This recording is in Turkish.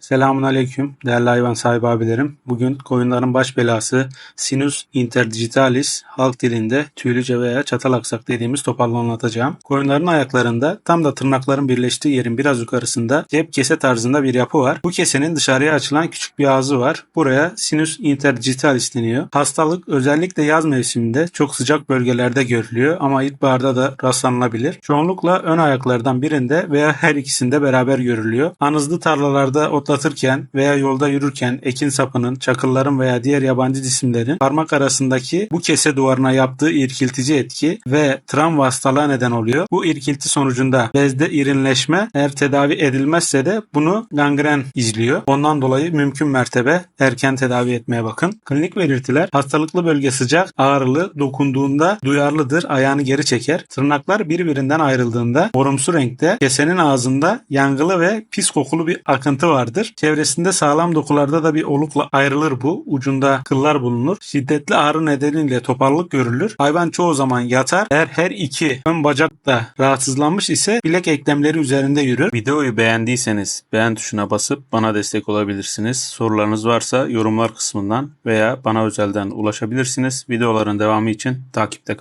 Selamun Aleyküm değerli hayvan sahibi abilerim. Bugün koyunların baş belası Sinus interdigitalis halk dilinde tüylüce veya çatal aksak dediğimiz topalını anlatacağım. Koyunların ayaklarında tam da tırnakların birleştiği yerin biraz yukarısında cep kese tarzında bir yapı var. Bu kesenin dışarıya açılan küçük bir ağzı var. Buraya Sinus interdigitalis deniyor. Hastalık özellikle yaz mevsiminde çok sıcak bölgelerde görülüyor ama ilkbaharda da rastlanılabilir. Çoğunlukla ön ayaklardan birinde veya her ikisinde beraber görülüyor. Anızlı tarlalarda otlatırken veya yolda yürürken ekin sapının, çakılların veya diğer yabancı cisimlerin parmak arasındaki bu kese duvarına yaptığı irkiltici etki ve travma hastalığa neden oluyor. Bu irkilti sonucunda bezde irinleşme eğer tedavi edilmezse de bunu gangren izliyor. Ondan dolayı mümkün mertebe erken tedavi etmeye bakın. Klinik belirtiler hastalıklı bölge sıcak, ağrılı, dokunduğunda duyarlıdır, ayağını geri çeker. Tırnaklar birbirinden ayrıldığında morumsu renkte, kesenin ağzında yangılı ve pis kokulu bir akıntı vardır. Çevresinde sağlam dokularda da bir olukla ayrılır bu. Ucunda kıllar bulunur. Şiddetli ağrı nedeniyle toparlılık görülür. Hayvan çoğu zaman yatar. Eğer her iki ön bacak da rahatsızlanmış ise bilek eklemleri üzerinde yürür. Videoyu beğendiyseniz beğen tuşuna basıp bana destek olabilirsiniz. Sorularınız varsa yorumlar kısmından veya bana özelden ulaşabilirsiniz. Videoların devamı için takipte kalın.